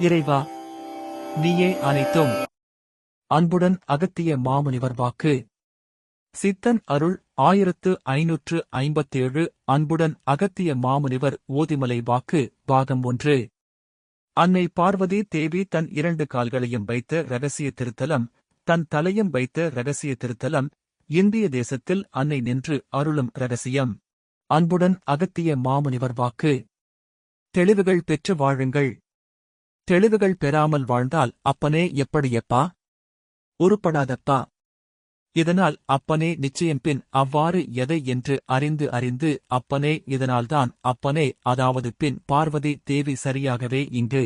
இறைவா நீயே அனைத்தும். அன்புடன் அகத்திய மாமுனிவர் வாக்கு. சித்தன் அருள் ஆயிரத்து ஐநூற்று ஐம்பத்தேழு அன்புடன் அகத்திய மாமுனிவர் ஓதிமலை வாக்கு பாகம் ஒன்று. அன்னை பார்வதி தேவி தன் இரண்டு கால்களையும் வைத்த ரகசிய திருத்தலம் தன் தலையும் வைத்த ரகசிய திருத்தலம் இந்திய தேசத்தில் அன்னை நின்று அருளும் ரகசியம் அன்புடன் அகத்திய மாமுனிவர் வாக்கு. தெளிவுகள் பெற்று வாழுங்கள். தெளிவுகள் பெறாமல் வாழ்ந்தால் அப்பனே எப்படியப்பா? உருப்படாதப்பா. இதனால் அப்பனே நிச்சயம் பின் அவ்வாறு எதை என்று அறிந்து அறிந்து அப்பனே இதனால்தான் அப்பனே அதாவது பின் பார்வதி தேவி சரியாகவே இங்கு.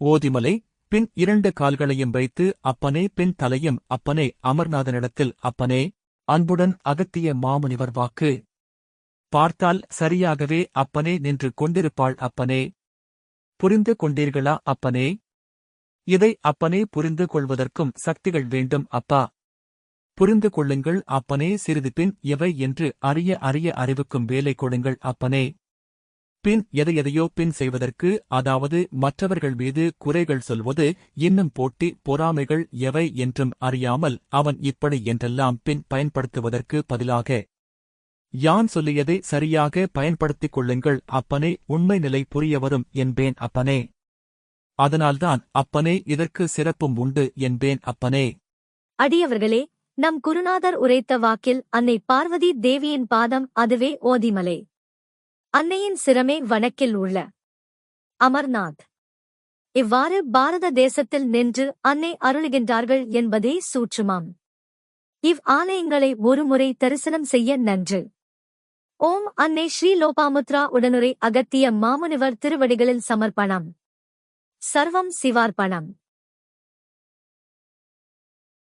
ஓதிமலை பின் இரண்டு கால்களையும் வைத்து அப்பனே பின் தலையும் அப்பனே அமர்நாதனிடத்தில் அப்பனே அன்புடன் அகத்திய மாமுனிவர் வாக்கு. பார்த்தால் சரியாகவே அப்பனே நின்று கொண்டிருப்பாள் அப்பனே. புரிந்து கொண்டீர்களா அப்பனே? இதை அப்பனே புரிந்து கொள்வதற்கும் சக்திகள் வேண்டும் அப்பா. புரிந்து கொள்ளுங்கள் அப்பனே சிறிது பின் எவை என்று அறிய அறிய அறிவுக்கும் வேலை கொடுங்கள் அப்பனே. பின் எதையெதையோ பின் செய்வதற்கு அதாவது மற்றவர்கள் மீது குறைகள் சொல்வது இன்னும் போட்டி பொறாமைகள் எவை என்றும் அறியாமல் அவன் இப்படி என்றெல்லாம் பின் பயன்படுத்துவதற்கு பதிலாக யான் சொல்லியதை சரியாக பயன்படுத்திக் கொள்ளுங்கள். அப்பனே உண்மை நிலை புரிய வரும் என்பேன் அப்பனே. அதனால்தான் அப்பனே இதற்கு சிறப்பும் உண்டு என்பேன் அப்பனே. அடியவர்களே நம் குருநாதர் உரைத்த வாக்கில் அன்னை பார்வதி தேவியின் பாதம் அதுவே ஓதிமலை. அன்னையின் சிரமே வணக்கில் உள்ள அமர்நாத். இவ்வாறு பாரத தேசத்தில் நின்று அன்னை அருளுகின்றார்கள் என்பதே சூற்றுமாம். இவ் ஆலயங்களை ஒருமுறை தரிசனம் செய்ய நன்று. ஓம் அன்னை ஸ்ரீ லோபாமுத்ரா உடனுரை அகத்திய மாமுனிவர் திருவடிகளில் சமர்ப்பணம். சர்வம் சிவார்ப்பணம்.